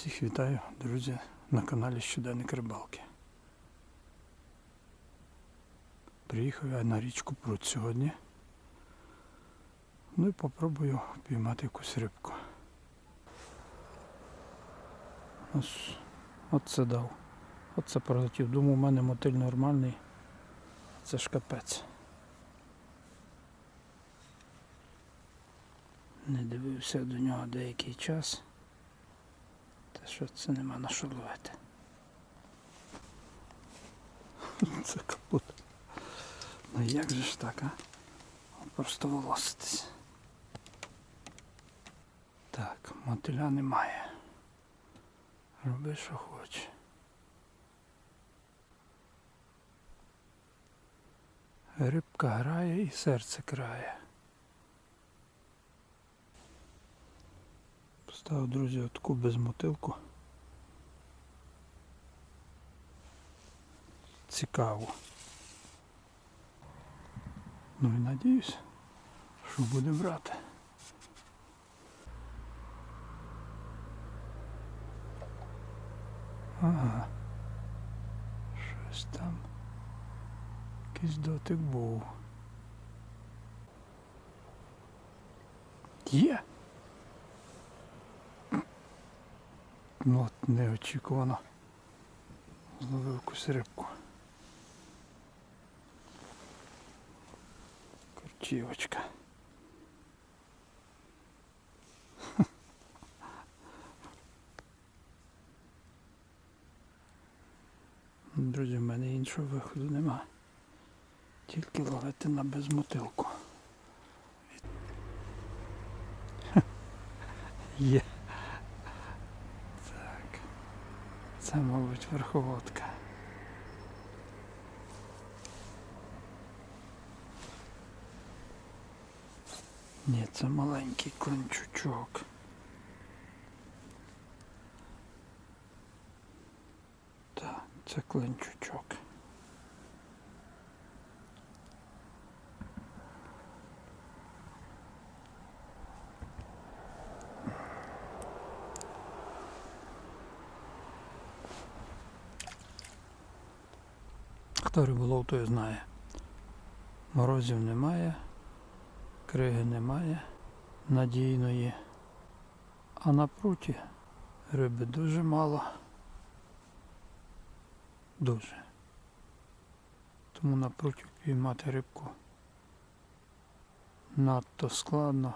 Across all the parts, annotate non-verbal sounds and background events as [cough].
Всіх вітаю, друзі, на каналі Щоденник Рибалки. Приїхав я на річку Прут сьогодні. Ну і попробую піймати якусь рибку. Ось, от це дав. Оце пролетів. Думав, у мене мотиль нормальний. Це ж капець. Не дивився до нього деякий час. Та що це нема на що ловити. [laughs] Це капут. Ну як же ж так, а? Просто волоситись. Так, мотиля немає. Роби, що хоче. Рибка грає і серце крає. Поставив, друзі, отку безмотилку. Цікаво. Ну і надіюсь, що буде брати. Ага. Щось там. Якийсь дотик був. Є. Ну от неочікувано. Зловив якусь рибку. Корчівочка. Друзі, в мене іншого виходу нема. Тільки ловити на безмотилку. Є. Так. Це, мабуть, верховодка. Ні, це маленький клинчучок. Так, це клинчучок. Хто риболов, той знає. Морозів немає, криги немає надійної. А на пруті риби дуже мало. Дуже. Тому на пруті піймати рибку надто складно.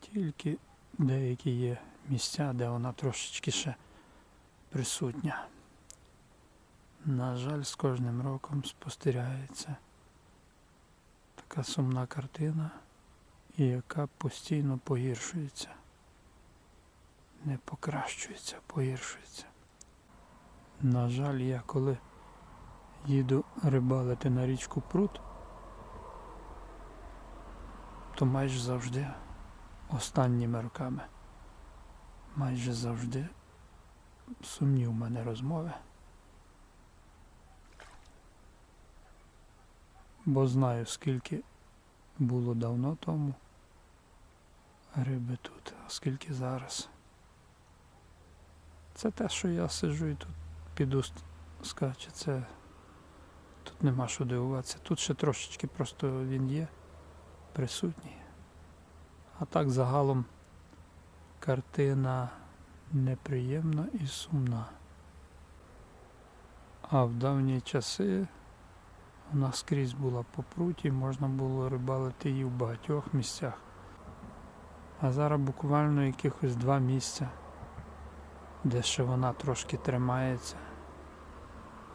Тільки деякі є місця, де вона трошечки ще присутня. На жаль, з кожним роком спостерігається така сумна картина, яка постійно погіршується. Не покращується, погіршується. На жаль, я коли їду рибалити на річку Прут, то майже завжди останніми роками, майже завжди сумні в мене розмови. Бо знаю, скільки було давно тому риби тут, а скільки зараз. Це те, що я сиджу і тут піду скаче, це тут нема що дивуватися. Тут ще трошечки просто він є присутній. А так загалом картина неприємна і сумна. А в давні часи вона скрізь була по пруті, можна було рибалити її в багатьох місцях. А зараз буквально якихось два місця, де ще вона трошки тримається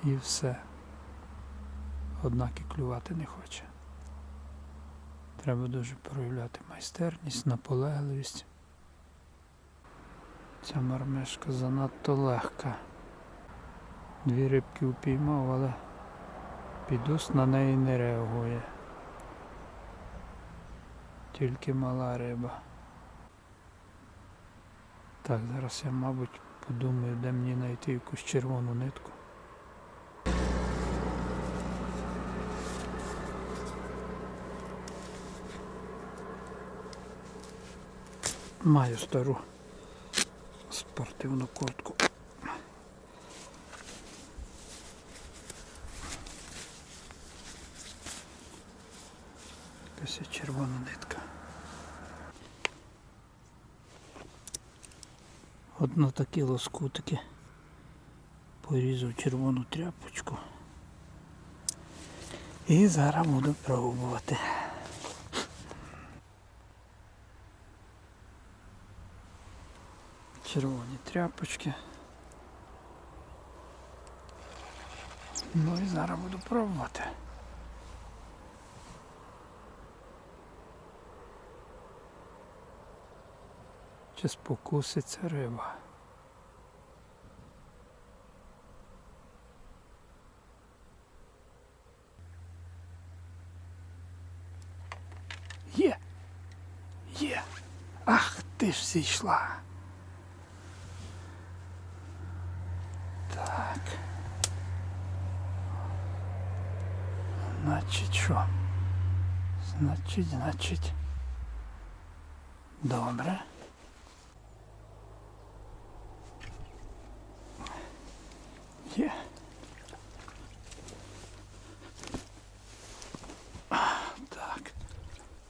і все. Однак і клювати не хоче. Треба дуже проявляти майстерність, наполегливість. Ця мармешка занадто легка. Дві рибки упіймав, але Підус на неї не реагує. Тільки мала риба. Так, зараз я, мабуть, подумаю, де мені знайти якусь червону нитку. Маю стару. спортивну куртку. Якась є червона нитка. Одно такі лоскутики. Порізав червону тряпочку. І зараз буду пробувати. Червоні тряпочки. Ну і зараз буду пробувати. Чи спокуситься риба? Є! Є! Ти зійшла! Так. Значить що? Значить, значить. Добре. Є.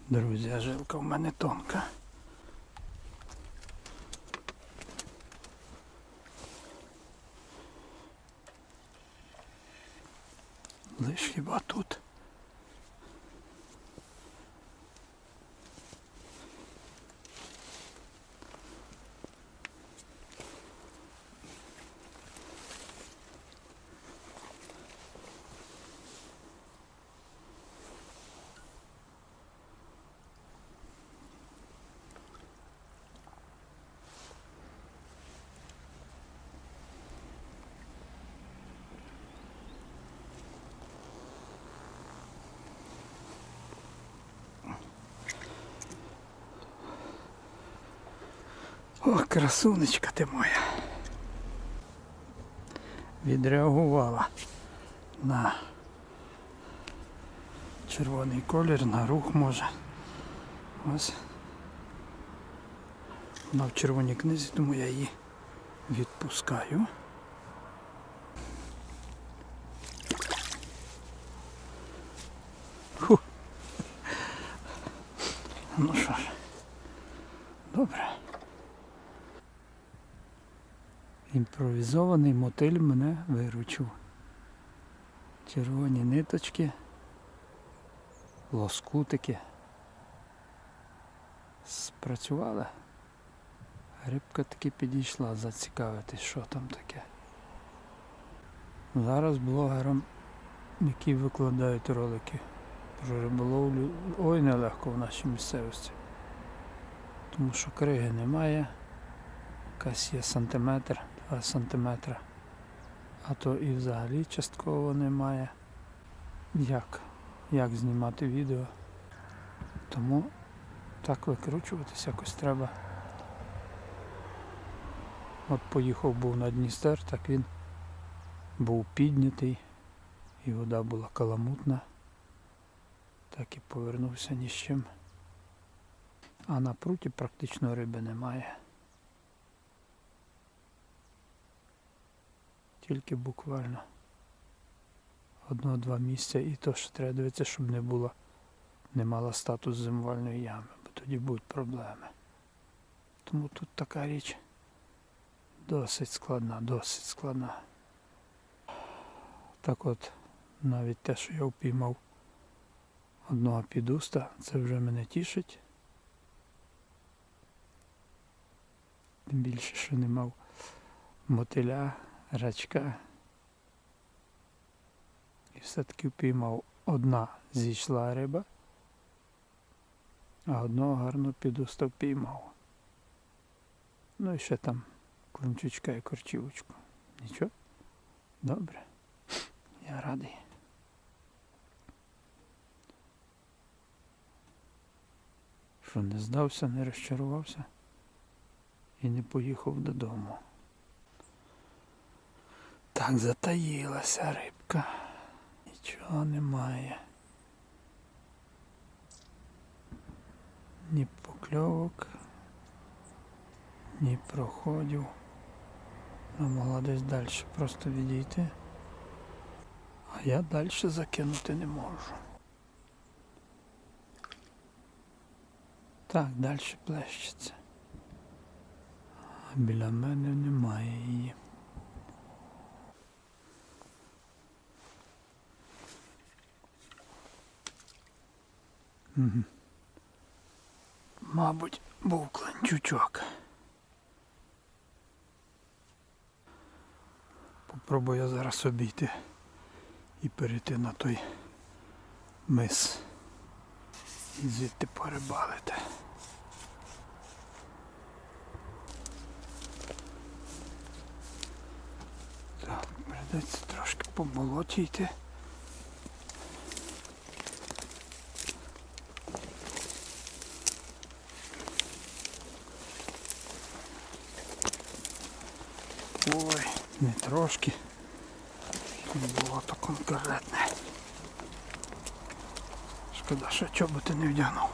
Друзі, жилка в мене тонка. О, красунечка ти моя. Відреагувала на червоний колір, на рух може. Ось. Вона в червоній книзі, тому я її відпускаю. Фу. Ну що ж, Імпровізований мотиль мене виручив. Червоні ниточки, лоскутики. Спрацювали. Рибка таки підійшла зацікавитись, що там таке. Зараз блогерам, які викладають ролики про риболовлю, ой нелегко в нашій місцевості. Тому що криги немає, якась є сантиметр, 2 сантиметра, а то і взагалі частково немає. Як? Як знімати відео? Тому так викручуватись якось треба. От поїхав був на Дністер, так він був піднятий і вода була каламутна. Так і повернувся ні з чим. А на пруті практично риби немає. Тільки буквально одно-два місця і то ще треба дивитися, щоб не було, не мала статус зимувальної ями, бо тоді будуть проблеми. Тому тут така річ досить складна, досить складна. Так от, навіть те, що я впіймав одного підуста, це вже мене тішить. Тим більше, що не мав мотиля, рачка. І все-таки впіймав одна зійшла риба, а одного гарно підуста впіймав. Ну і ще там климчучка і корчівочку. Нічого? Добре. Я радий. Що не здався, не розчарувався і не поїхав додому. Так затаїлася рибка. Нічого немає. Ні покльовок, ні проходів. Вона могла десь далі просто відійти. А я далі закинути не можу. Так, далі плещеться. А біля мене немає її. Угу. Мабуть, був кланчучок. Попробую я зараз обійти і перейти на той мис. І звідти порибалити. Так, прийдеться трошки по болоті йти. Ой, не трошки. Було то конкретне. Шкода, що чоботи не вдягнув.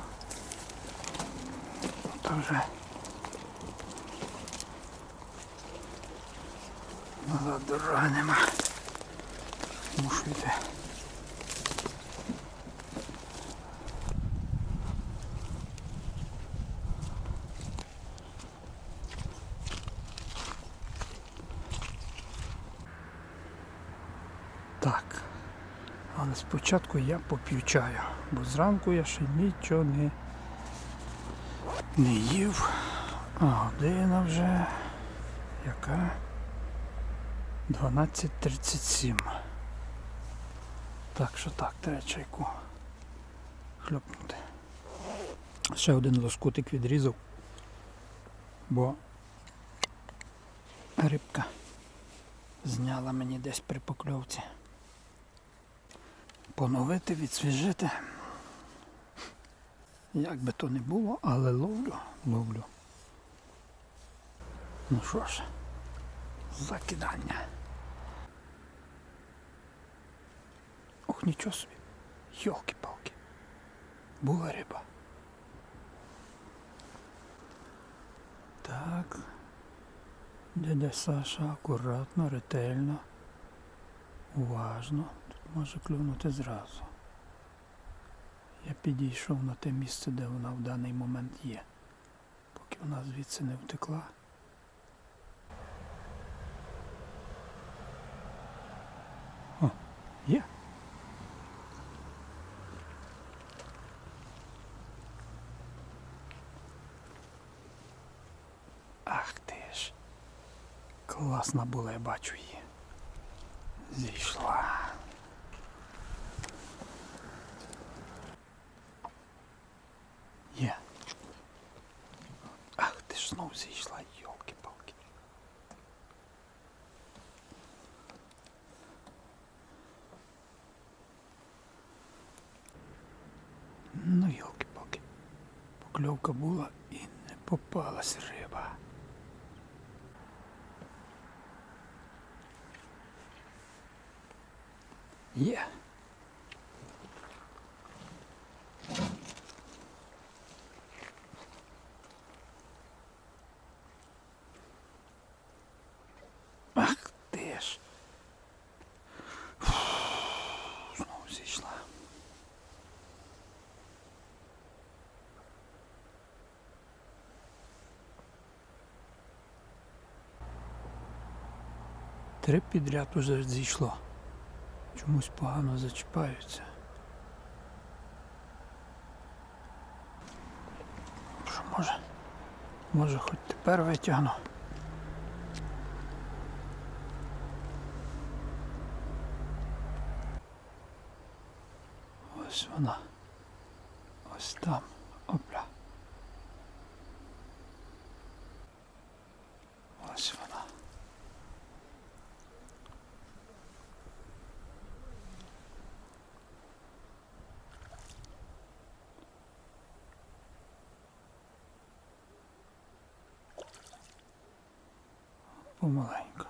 То вже назад дороги нема. Мушу йти. Так. Але спочатку я поп'ю чаю, бо зранку я ще нічого не, не їв. А година вже яка? 12.37. Так що так, треба чайку хлопнути. Ще один лоскутик відрізав, бо рибка зняла мені десь при покльовці поновити, відсвіжити. Як би то не було, але ловлю, ловлю. Ну що ж, закидання. Ох, нічого собі. Йолки-палки. Була риба. Так. Дядя Саша акуратно, ретельно, уважно. Може клюнути зразу. Я підійшов на те місце, де вона в даний момент є, поки вона звідси не втекла. О, є. Ах ти ж. Класна була, я бачу її. Зійшла. Є. Ах, ти ж знов зійшла, йолки-палки. Ну, йолки-палки. Покльовка була і не попалась риба. Є. Ах ти ж. Фу, Знову зійшла. Три підряд уже зійшло. Чомусь погано зачіпаються. Що може? Може хоч тепер витягну. Ось вона. Помаленьку.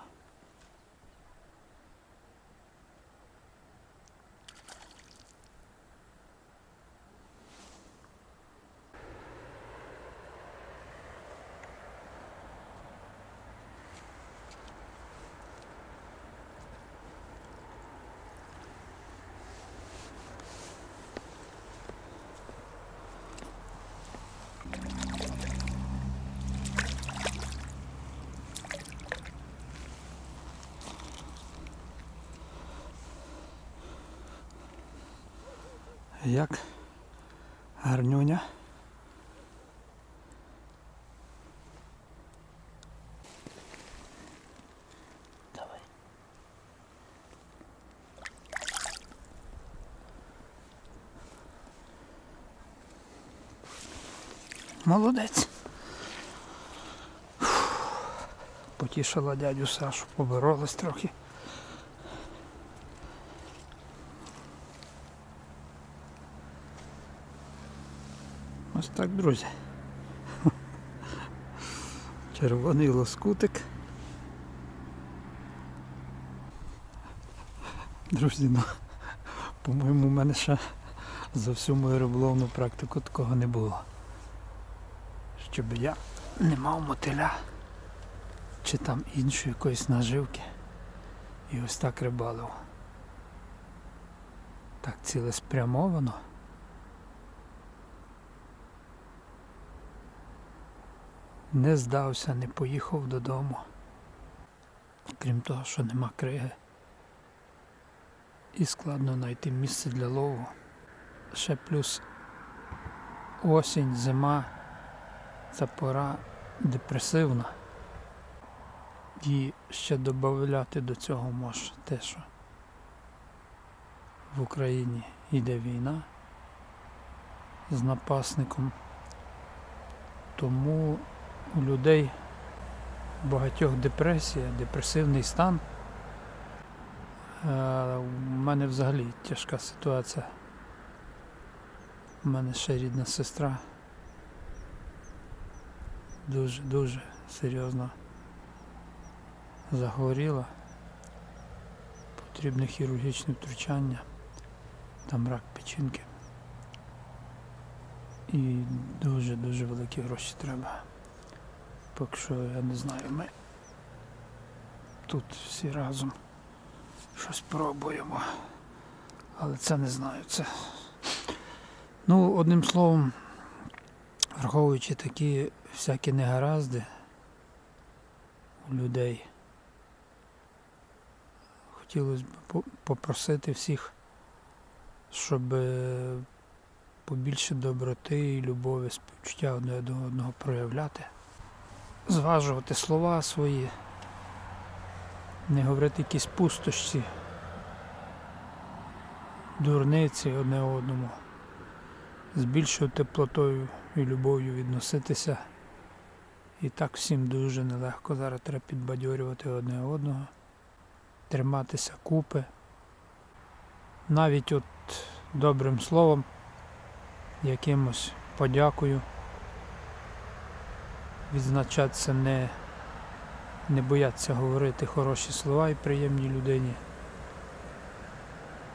Як гарнюня. Давай. Молодець. Фух. Потішила дядю Сашу, поборолась трохи. Так, друзі. Червоний лоскутик. Друзі, ну, по-моєму, у мене ще за всю мою риболовну практику такого не було. Щоб я не мав мотиля чи там іншої якоїсь наживки. І ось так рибалив. Так цілеспрямовано. Не здався, не поїхав додому. Крім того, що нема криги. І складно знайти місце для лову. Ще плюс осінь, зима. Ця пора депресивна. І ще додати до цього може те, що в Україні йде війна з напасником. Тому у людей багатьох депресія, депресивний стан. Е, У мене взагалі тяжка ситуація. У мене ще рідна сестра. Дуже-дуже серйозно захворіла. Потрібне хірургічне втручання. Там рак печінки. І дуже-дуже великі гроші треба. Поки що я не знаю, ми тут всі разом щось пробуємо. Але це не знаю. Це. Ну, одним словом, враховуючи такі всякі негаразди у людей, хотілося б попросити всіх, щоб е, побільше доброти і любові, співчуття одне до одного проявляти зважувати слова свої, не говорити якісь пустощі, дурниці одне одному, з більшою теплотою і любов'ю відноситися. І так всім дуже нелегко. Зараз треба підбадьорювати одне одного, триматися купи. Навіть от добрим словом, якимось подякою відзначатися, не, не боятися говорити хороші слова і приємній людині.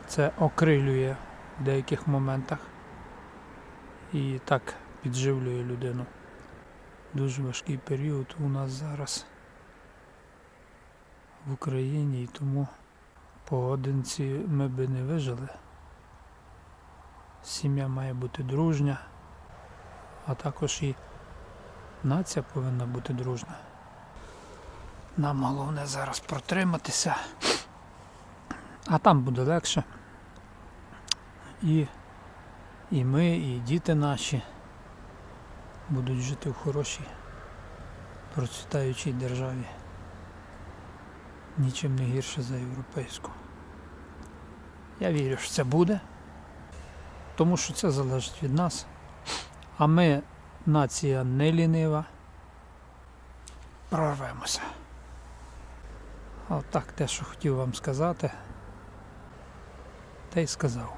Це окрилює в деяких моментах і так підживлює людину. Дуже важкий період у нас зараз в Україні і тому поодинці ми би не вижили. Сім'я має бути дружня, а також і Нація повинна бути дружна. Нам головне зараз протриматися, а там буде легше. І, і ми, і діти наші будуть жити в хорошій, процвітаючій державі. Нічим не гірше за європейську. Я вірю, що це буде, тому що це залежить від нас. А ми Нація не лінива. Прорвемося. Отак те, що хотів вам сказати, те й сказав.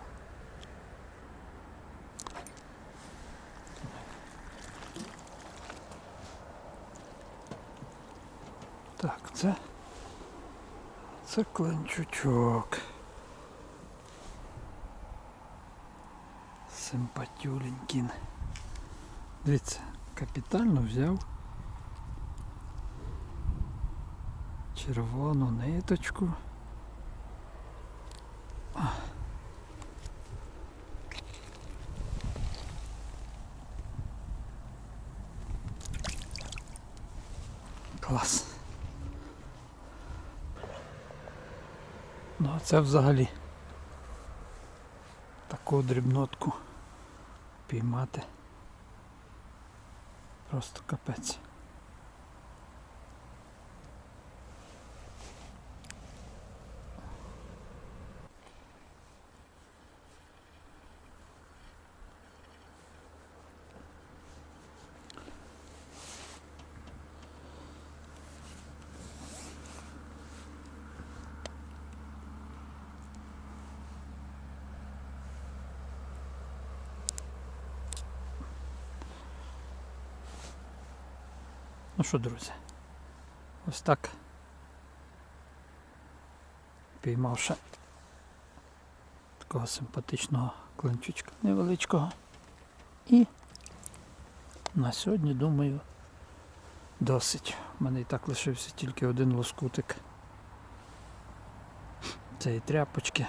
Так, це. Це клинчучок. Симпатюленькін. Дивіться, капітально взяв червону ниточку. Клас. Ну а це взагалі таку дрібнотку піймати. Просто капець. Що, друзі, ось так. Піймавши такого симпатичного клинчичка невеличкого. І на сьогодні, думаю, досить. У мене і так лишився тільки один лоскутик цієї тряпочки.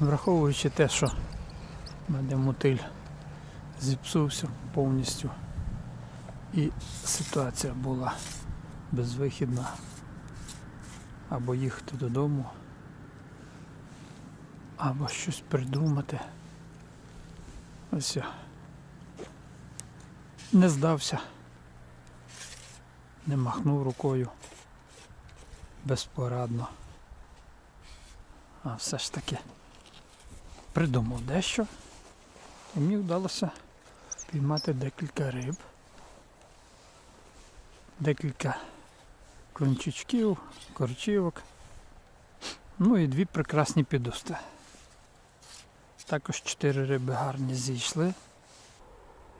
Враховуючи те, що в мене мотиль зіпсувся повністю. І ситуація була безвихідна. Або їхати додому, або щось придумати. Ось я не здався, не махнув рукою безпорадно. А все ж таки придумав дещо. І мені вдалося піймати декілька риб, декілька клинчичків, корчівок, ну і дві прекрасні підусти. Також чотири риби гарні зійшли.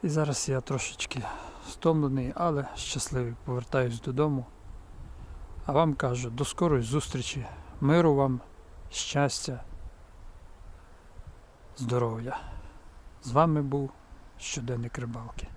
І зараз я трошечки стомлений, але щасливий. Повертаюсь додому. А вам кажу, до скорої зустрічі, миру вам, щастя, здоров'я. З вами був щоденник рибалки.